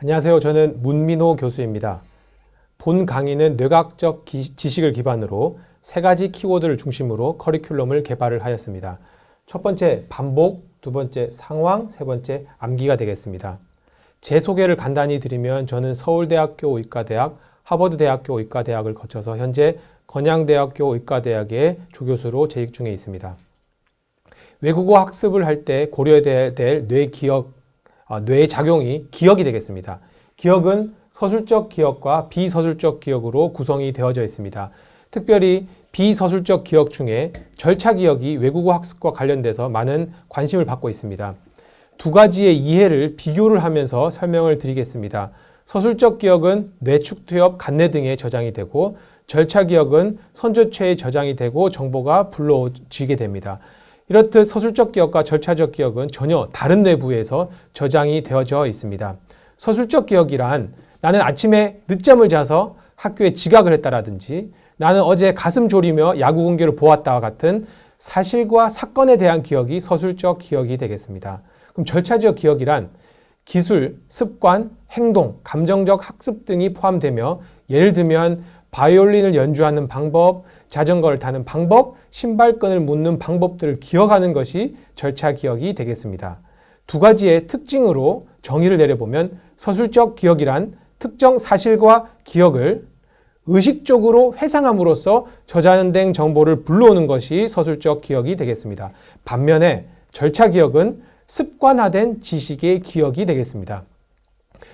안녕하세요. 저는 문민호 교수입니다. 본 강의는 뇌과학적 기- 지식을 기반으로 세 가지 키워드를 중심으로 커리큘럼을 개발을 하였습니다. 첫 번째 반복, 두 번째 상황, 세 번째 암기가 되겠습니다. 제 소개를 간단히 드리면 저는 서울대학교 의과대학, 하버드대학교 의과대학을 거쳐서 현재 건양대학교 의과대학의 조교수로 재직 중에 있습니다. 외국어 학습을 할 때 고려해야 될 뇌 기억, 아, 뇌의 작용이 기억이 되겠습니다. 기억은 서술적 기억과 비서술적 기억으로 구성이 되어져 있습니다. 특별히 비서술적 기억 중에 절차 기억이 외국어 학습과 관련돼서 많은 관심을 받고 있습니다. 두 가지의 이해를 비교를 하면서 설명을 드리겠습니다. 서술적 기억은 뇌축 투엽, 간내 등에 저장이 되고 절차 기억은 선조체에 저장이 되고 정보가 불러지게 됩니다. 이렇듯 서술적 기억과 절차적 기억은 전혀 다른 뇌부에서 저장이 되어져 있습니다. 서술적 기억이란 나는 아침에 늦잠을 자서 학교에 지각을 했다라든지 나는 어제 가슴 졸이며 야구 경기를 보았다와 같은 사실과 사건에 대한 기억이 서술적 기억이 되겠습니다. 그럼 절차적 기억이란 기술, 습관, 행동, 감정적 학습 등이 포함되며 예를 들면 바이올린을 연주하는 방법, 자전거를 타는 방법, 신발끈을 묶는 방법들을 기억하는 것이 절차 기억이 되겠습니다. 두 가지의 특징으로 정의를 내려보면 서술적 기억이란 특정 사실과 기억을 의식적으로 회상함으로써 저장된 정보를 불러오는 것이 서술적 기억이 되겠습니다. 반면에 절차 기억은 습관화된 지식의 기억이 되겠습니다.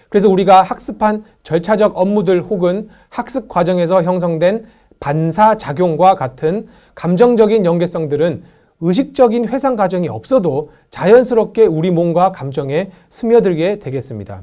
그래서 우리가 학습한 절차적 업무들 혹은 학습 과정에서 형성된 반사작용과 같은 감정적인 연계성들은 의식적인 회상 과정이 없어도 자연스럽게 우리 몸과 감정에 스며들게 되겠습니다.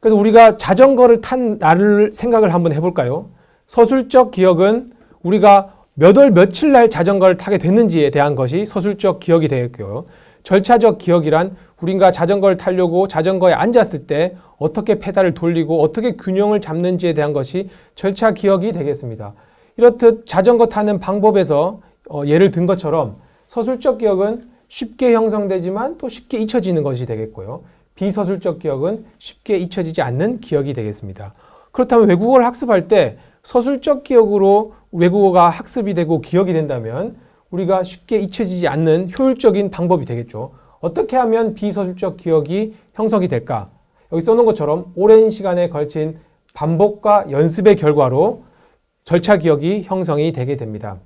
그래서 우리가 자전거를 탄 날을 생각을 한번 해볼까요? 서술적 기억은 우리가 몇 월 며칠 날 자전거를 타게 됐는지에 대한 것이 서술적 기억이 되겠고요. 절차적 기억이란 우리가 자전거를 타려고 자전거에 앉았을 때 어떻게 페달을 돌리고 어떻게 균형을 잡는지에 대한 것이 절차 기억이 되겠습니다. 이렇듯 자전거 타는 방법에서 어, 예를 든 것처럼 서술적 기억은 쉽게 형성되지만 또 쉽게 잊혀지는 것이 되겠고요. 비서술적 기억은 쉽게 잊혀지지 않는 기억이 되겠습니다. 그렇다면 외국어를 학습할 때 서술적 기억으로 외국어가 학습이 되고 기억이 된다면 우리가 쉽게 잊혀지지 않는 효율적인 방법이 되겠죠. 어떻게 하면 비서술적 기억이 형성이 될까? 여기 써놓은 것처럼 오랜 시간에 걸친 반복과 연습의 결과로 절차 기억이 형성이 되게 됩니다.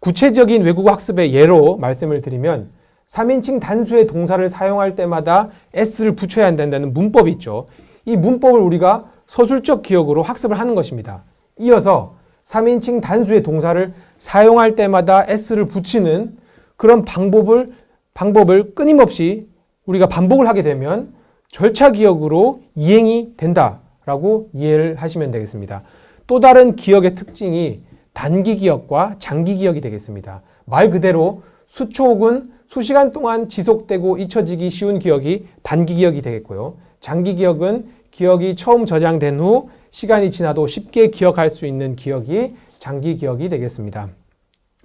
구체적인 외국어 학습의 예로 말씀을 드리면 3인칭 단수의 동사를 사용할 때마다 s를 붙여야 한다는 문법이 있죠. 이 문법을 우리가 서술적 기억으로 학습을 하는 것입니다. 이어서 3인칭 단수의 동사를 사용할 때마다 s를 붙이는 그런 방법을 방법을 끊임없이 우리가 반복을 하게 되면 절차 기억으로 이행이 된다라고 이해를 하시면 되겠습니다. 또 다른 기억의 특징이 단기 기억과 장기 기억이 되겠습니다. 말 그대로 수초 혹은 수시간 동안 지속되고 잊혀지기 쉬운 기억이 단기 기억이 되겠고요. 장기 기억은 기억이 처음 저장된 후 시간이 지나도 쉽게 기억할 수 있는 기억이 장기 기억이 되겠습니다.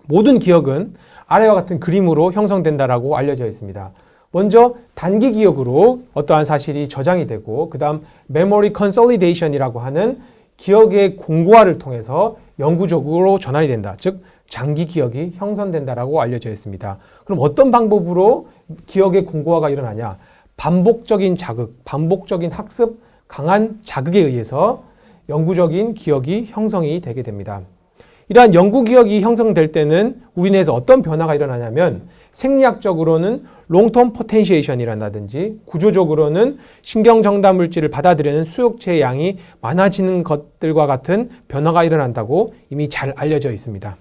모든 기억은 아래와 같은 그림으로 형성된다라고 알려져 있습니다. 먼저 단기 기억으로 어떠한 사실이 저장이 되고 그다음 메모리 컨솔리데이션이라고 하는 기억의 공고화를 통해서 영구적으로 전환이 된다. 즉 장기 기억이 형성된다라고 알려져 있습니다. 그럼 어떤 방법으로 기억의 공고화가 일어나냐? 반복적인 자극, 반복적인 학습, 강한 자극에 의해서 영구적인 기억이 형성이 되게 됩니다. 이러한 영구 기억이 형성될 때는 우리 뇌에서 어떤 변화가 일어나냐면 생리학적으로는 롱텀 포텐시에이션이라든지 구조적으로는 신경 정답 물질을 받아들이는 수용체의 양이 많아지는 것들과 같은 변화가 일어난다고 이미 잘 알려져 있습니다.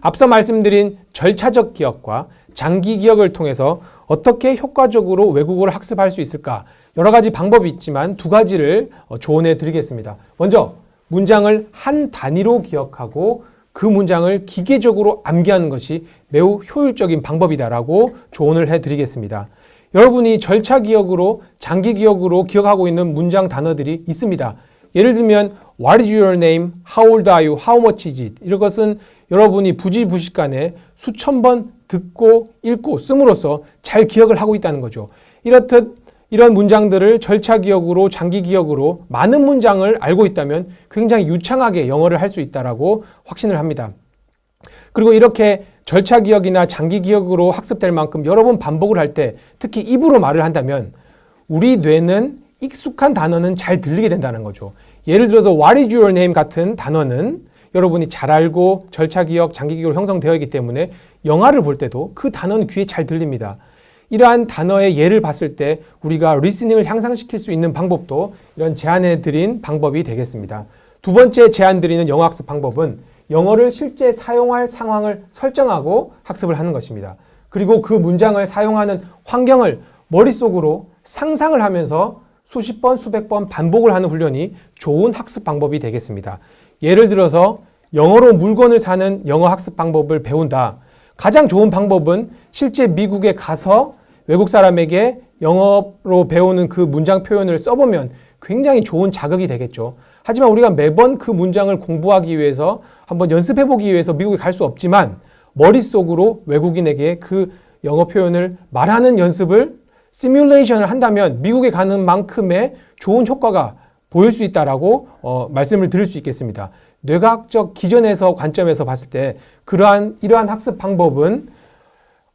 앞서 말씀드린 절차적 기억과 장기 기억을 통해서 어떻게 효과적으로 외국어를 학습할 수 있을까? 여러 가지 방법이 있지만 두 가지를 어, 조언해 드리겠습니다. 먼저 문장을 한 단위로 기억하고 그 문장을 기계적으로 암기하는 것이 매우 효율적인 방법이다라고 조언을 해 드리겠습니다. 여러분이 절차 기억으로 장기 기억으로 기억하고 있는 문장 단어들이 있습니다. 예를 들면 What is your name? How old are you? How much is it? 이런 것은 여러분이 부지부식간에 수천 번 듣고 읽고 씀으로써 잘 기억을 하고 있다는 거죠. 이렇듯 이런 문장들을 절차 기억으로 장기 기억으로 많은 문장을 알고 있다면 굉장히 유창하게 영어를 할 수 있다라고 확신을 합니다. 그리고 이렇게 절차 기억이나 장기 기억으로 학습될 만큼 여러 번 반복을 할 때 특히 입으로 말을 한다면 우리 뇌는 익숙한 단어는 잘 들리게 된다는 거죠. 예를 들어서 What is your name 같은 단어는 여러분이 잘 알고 절차 기억, 장기 기억으로 형성되어 있기 때문에 영화를 볼 때도 그 단어는 귀에 잘 들립니다. 이러한 단어의 예를 봤을 때 우리가 리스닝을 향상시킬 수 있는 방법도 이런 제안해 드린 방법이 되겠습니다. 두 번째 제안 드리는 영어 학습 방법은 영어를 실제 사용할 상황을 설정하고 학습을 하는 것입니다. 그리고 그 문장을 사용하는 환경을 머릿속으로 상상을 하면서 수십 번, 수백 번 반복을 하는 훈련이 좋은 학습 방법이 되겠습니다. 예를 들어서 영어로 물건을 사는 영어 학습 방법을 배운다. 가장 좋은 방법은 실제 미국에 가서 외국 사람에게 영어로 배우는 그 문장 표현을 써보면 굉장히 좋은 자극이 되겠죠. 하지만 우리가 매번 그 문장을 공부하기 위해서 한번 연습해 보기 위해서 미국에 갈 수 없지만 머릿속으로 외국인에게 그 영어 표현을 말하는 연습을 시뮬레이션을 한다면 미국에 가는 만큼의 좋은 효과가 보일 수 있다라고 어, 말씀을 드릴 수 있겠습니다. 뇌과학적 기전에서 관점에서 봤을 때 그러한 이러한 학습 방법은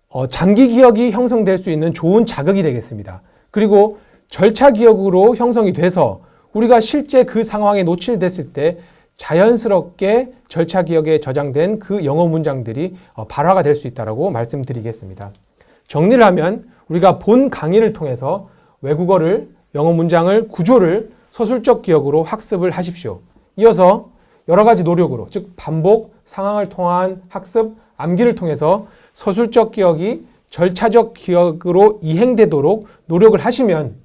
어, 장기 기억이 형성될 수 있는 좋은 자극이 되겠습니다. 그리고 절차 기억으로 형성이 돼서 우리가 실제 그 상황에 노출됐을 때 자연스럽게 절차 기억에 저장된 그 영어 문장들이 어, 발화가 될 수 있다라고 말씀드리겠습니다. 정리를 하면 우리가 본 강의를 통해서 외국어를 영어 문장을 구조를 서술적 기억으로 학습을 하십시오. 이어서 여러 가지 노력으로 즉 반복, 상황을 통한 학습, 암기를 통해서 서술적 기억이 절차적 기억으로 이행되도록 노력을 하시면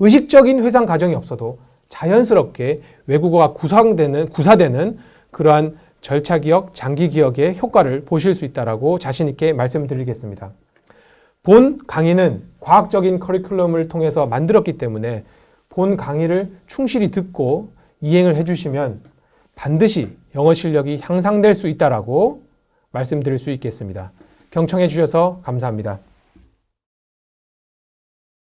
의식적인 회상 과정이 없어도 자연스럽게 외국어가 구성되는 구사되는 그러한 절차 기억, 장기 기억의 효과를 보실 수 있다라고 자신 있게 말씀드리겠습니다. 본 강의는 과학적인 커리큘럼을 통해서 만들었기 때문에 본 강의를 충실히 듣고 이행을 해주시면 반드시 영어 실력이 향상될 수 있다라고 말씀드릴 수 있겠습니다. 경청해 주셔서 감사합니다.